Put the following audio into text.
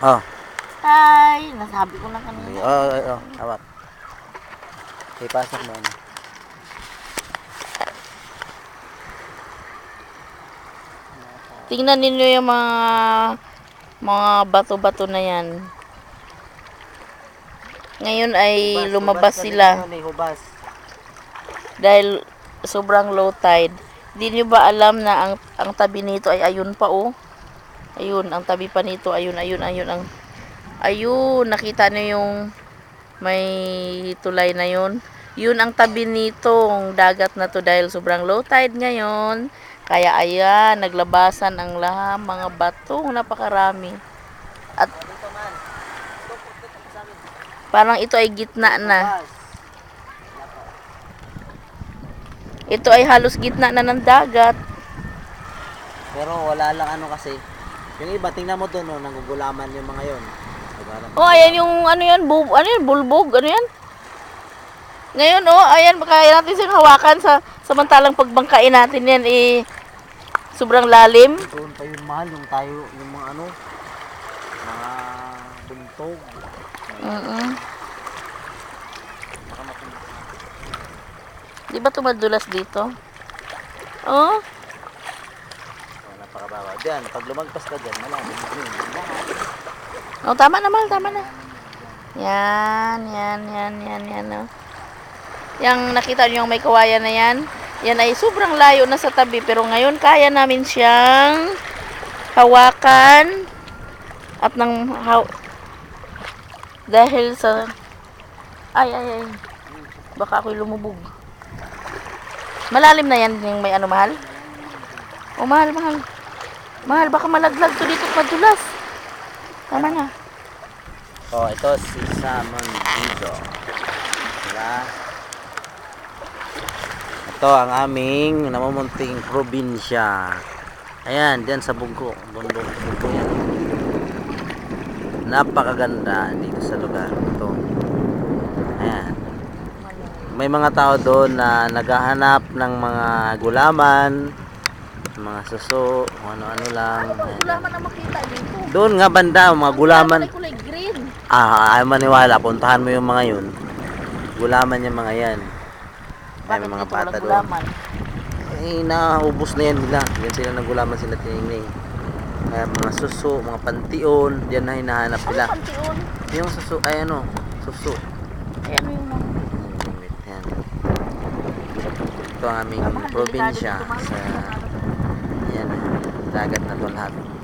Oh, Hi! Nasabi ko na kanina. oh, oh, oh, hawak. Ipasok mo ano. Tingnan ninyo yung mga mga bato-bato na yan. Ngayon ay lumabas sila Hubas. dahil sobrang low tide. Hindi nyo ba alam na ang, ang tabi nito ay ayun pa oh. Ayun, ang tabi pa nito, ayun, ayun, ayun, ang ayun, nakita nyo yung may tulay na yun. Yun ang tabi nitong dagat na to dahil sobrang low tide ngayon. Kaya ayan, naglabasan ang lahat, mga bato, napakarami. At parang ito ay gitna na. Ito ay halos gitna na ng dagat. Pero wala lang ano kasi. Yung iba, tingnan mo doon, no, nanggugulaman yung mga yon. Oh, ayan yung ano yan, bub, ano yan, bulbog, ano yan? Ngayon, oh, ayan, kaya natin siyang hawakan sa samantalang pagbangkain natin yan, eh, sobrang lalim. Doon pa yung mahal, yung tayo, yung mga ano, mga buntog. Mm Di ba tumadulas dito? Oh, Oh, napakababaw. Diyan, pag lumagpas ka dyan, malalim. Oh tama na, mal, tama na. Yan, yan, yan, yan, yan, oh. Yang nakita niyo yung may kawayan na yan, yan ay sobrang layo na sa tabi, pero ngayon kaya namin siyang hawakan at nang haw dahil sa ay ay ay baka ako'y lumubog malalim na yan yung may ano mahal o mahal mahal mahal baka malaglag to dito madulas tama na Oh, ito si Salmon Dido. Diba? Ito ang aming namamunting probinsya. Ayan, diyan sa bungko. Bundok, bungko yan. Napakaganda dito sa lugar ito. Ayan. May mga tao doon na naghahanap ng mga gulaman, mga suso, ano-ano lang. Ayan. gulaman na makita dito Doon nga banda, mga gulaman. kulay green Ah, ayaw maniwala. Puntahan mo yung mga yun. Gulaman yung mga yan. Ay, bakit may mga bata doon. Eh, naubos na yan nila. Yan sila nagulaman sila tinigning. Kaya mga suso, mga pantion, yan na hinahanap ano nila. pantiyon Yung suso, ay ano, suso. ay ano yung mga. Ito ang aming probinsya sa yan, dagat na to lahat.